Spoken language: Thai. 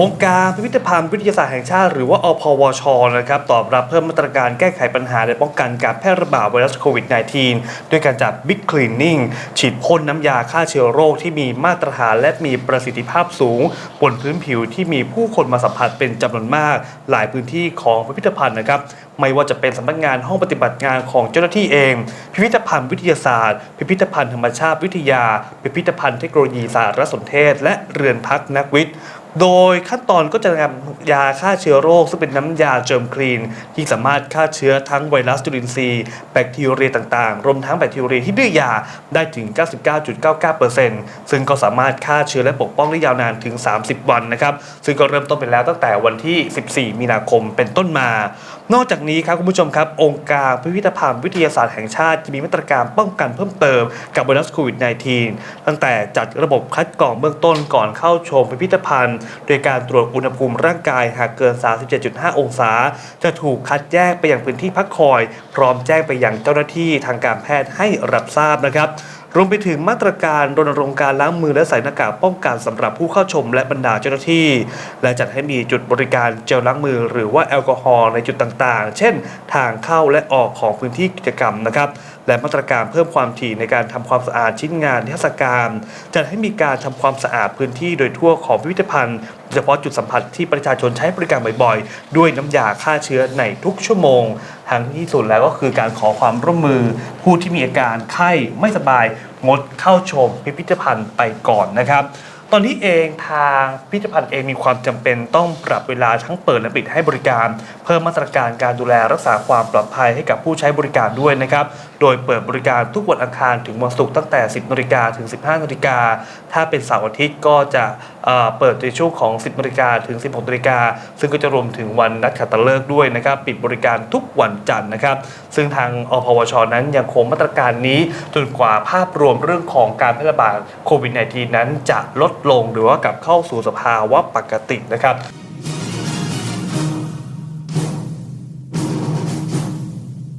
องค์การพิพิธภัณฑ์วิทยาศาสตร์แห่งชาติ หรือว่าอพวชนะครับตอบรับเพิ่มมาตรการแก้ไขปัญหาในป้องกันการแพร่ระบาดไวรัสโควิด -19 ด้วยการจัด Big Cleaning ฉีดพ่นน้ำยาฆ่าเชื้อโรคที่มีมาตรฐานและมีประสิทธิภาพสูง บนพื้นผิวที่มีผู้คนมาสัมผัสเป็นจำนวนมาก หลายพื้นที่ของพิพิธภัณฑ์นะครับไม่ว่าจะเป็นสำนักงานห้องปฏิบัติงานของเจ้าหน้าที่เอง พิพิธภัณฑ์วิทยาศาสตร์ พิพิธภัณฑ์ธรรมชาติวิทยา พิพิธภัณฑ์เทคโนโลยีสารสนเทศ และเรือนพักนักวิทย์ โดยขั้นตอนก็จะนำยาฆ่าเชื้อโรค ซึ่งเป็นน้ำยาเจิมคลีน ที่สามารถฆ่าเชื้อทั้งไวรัสจุลินทรีย์แบคทีเรียต่างๆ รวมทั้งแบคทีเรียที่ดื้อยาได้ถึง 99.99%ซึ่งก็สามารถฆ่าเชื้อและปกป้องได้ยาวนานถึง 30 วันนะครับ ซึ่งก็เริ่มต้นไปแล้วตั้งแต่วันที่ 14 มีนาคมเป็นต้นมา นอกจากนี้ครับคุณผู้ชมครับองค์การพิพิธภัณฑ์วิทยาศาสตร์แห่งชาติจะมีมาตรการป้องกันเพิ่มเติมกับไวรัสโควิด -19 ตั้งแต่จัดระบบคัดกรองเบื้องต้นก่อนเข้าชมพิพิธภัณฑ์ โดยการตรวจอุณหภูมิร่างกายหากเกิน 37.5 องศา จะถูกคัดแยกไปยังพื้นที่พักคอย พร้อมแจ้งไปยังเจ้าหน้าที่ทางการแพทย์ให้รับทราบนะครับ รวมไปถึงมาตรการรณรงค์การล้างมือและใส่หน้ากากป้องกันสำหรับผู้เข้าชมและบรรดาเจ้าหน้าที่ และจัดให้มีจุดบริการเจลล้างมือ หรือว่าแอลกอฮอล์ในจุดต่างๆ เช่น ทางเข้าและออกของพื้นที่กิจกรรมนะครับและมาตรการเพิ่มความถี่ในการทำความสะอาดชิ้นงานนิทรรศการจัดให้มีการทำความสะอาดพื้นที่โดยทั่วของพิพิธภัณฑ์โดยเฉพาะจุดสัมผัสที่ประชาชนใช้บริการบ่อยๆ ด้วยน้ำยาฆ่าเชื้อในทุกชั่วโมง ทางที่สุดแล้วก็คือการขอความร่วมมือผู้ที่มีอาการไข้ไม่สบายงดเข้าชมพิพิธภัณฑ์ไปก่อนนะครับ ตอนนี้เองทางพิพิธภัณฑ์เองมีความจำเป็นต้องปรับเวลาทั้งเปิดและปิดให้บริการ เพิ่มมาตรการการดูแลรักษาความปลอดภัยให้กับผู้ใช้บริการด้วยนะครับโดยเปิดบริการทุกวันอังคารถึงวันศุกร์ตั้งแต่ 10นาฬิกาถึง 15นาฬิกาถ้าเป็นเสาร์อาทิตย์ก็จะเปิดในช่วงของ 10นาฬิกาถึง 16นาฬิกาซึ่งก็จะรวมถึงวันนัดขัตฤกษ์ด้วยนะครับปิดบริการทุกวันจันทร์นะครับ ซึ่งทางอพวชนั้นยังคงมาตรการนี้จนกว่าภาพรวมเรื่องของการแพร่ระบาดโควิด -19 นั้นจะลดลงหรือว่ากลับเข้าสู่สภาวะปกตินะครับ